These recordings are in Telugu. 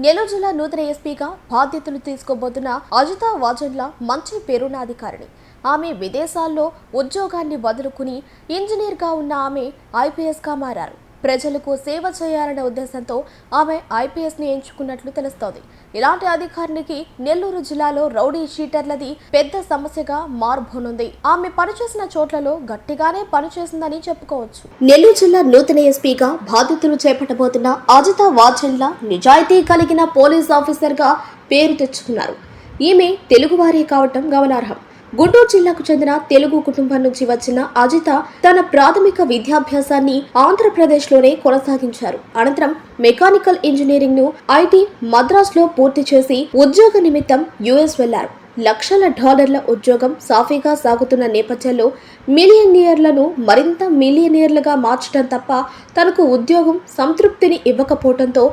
నెల్లూరు జిల్లా నూతన ఎస్పీగా బాధ్యతలు తీసుకోబోతున్న అజితా వాజన్ల మంచి పేరున్న ఆమె విదేశాల్లో ఉద్యోగాన్ని వదులుకుని ఇంజనీర్గా ఉన్న ఆమె ఐపీఎస్గా మారారు. ప్రజలకు సేవ చేయాలనే ఉద్దేశంతో ఆమె ఐపీఎస్ని ఎంచుకున్నట్లు తెలుస్తోంది. ఇలాంటి అధికారినికి నెల్లూరు జిల్లాలో రౌడీ షీటర్లది పెద్ద సమస్యగా మారబోనుంది. ఆమె పనిచేసిన చోట్లలో గట్టిగానే పనిచేసిందని చెప్పుకోవచ్చు. నెల్లూరు జిల్లా నూతన ఎస్పీగా బాధ్యతలు చేపట్టబోతున్న అజిత వాచన్ల నిజాయితీ కలిగిన పోలీస్ ఆఫీసర్గా పేరు తెచ్చుకున్నారు. ఈమె తెలుగువారే కావటం గమనార్హం. గుంటూరు జిల్లాకు చెందిన తెలుగు కుటుంబం నుంచి వచ్చిన అజిత తన ప్రాథమిక విద్యాభ్యాసాన్ని ఆంధ్రప్రదేశ్లోనే కొనసాగించారు. అనంతరం మెకానికల్ ఇంజనీరింగ్ను ఐటీ మద్రాసులో పూర్తి చేసి ఉద్యోగ నిమిత్తం యుఎస్ వెళ్ళారు. లక్షల డాలర్ల ఉద్యోగం సాఫీగా సాగుతున్న నేపథ్యంలో మిలియనియర్లను మరింత మిలియనియర్లుగా మార్చడం తప్ప తనకు ఉద్యోగం సంతృప్తిని ఇవ్వకపోవడంతో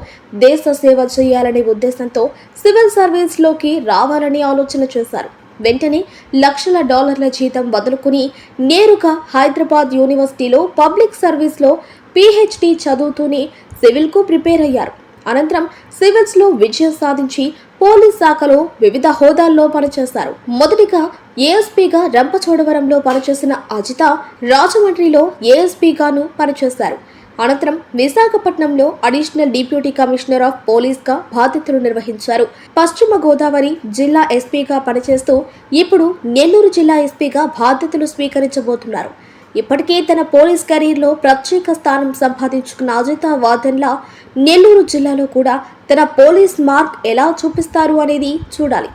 దేశ సేవ చేయాలనే ఉద్దేశంతో సివిల్ సర్వీస్లోకి రావాలని ఆలోచన చేశారు. వెంటనే లక్షల డాలర్ల జీతం వదులుకుని నేరుగా హైదరాబాద్ యూనివర్సిటీలో పబ్లిక్ సర్వీస్లో పీహెచ్డీ చదువుతూనే సివిల్కు ప్రిపేర్ అయ్యారు. అనంతరం సివిల్స్లో విజయం సాధించి పోలీస్ శాఖలో వివిధ హోదాల్లో పనిచేశారు. మొదటిగా ఏఎస్పీగా రంపచోడవరంలో పనిచేసిన అజిత రాజమండ్రిలో ఏఎస్పీగాను పనిచేశారు. అనంతరం విశాఖపట్నంలో అడిషనల్ డిప్యూటీ కమిషనర్ ఆఫ్ పోలీస్గా బాధ్యతలు నిర్వహించారు. పశ్చిమ గోదావరి జిల్లా ఎస్పీగా పనిచేస్తూ ఇప్పుడు నెల్లూరు జిల్లా ఎస్పీగా బాధ్యతలు స్వీకరించబోతున్నారు. ఇప్పటికే తన పోలీస్ కెరీర్లో ప్రత్యేక స్థానం సంపాదించుకున్న అజితా వాదన్లా నెల్లూరు జిల్లాలో కూడా తన పోలీస్ మార్క్ ఎలా చూపిస్తారు అనేది చూడాలి.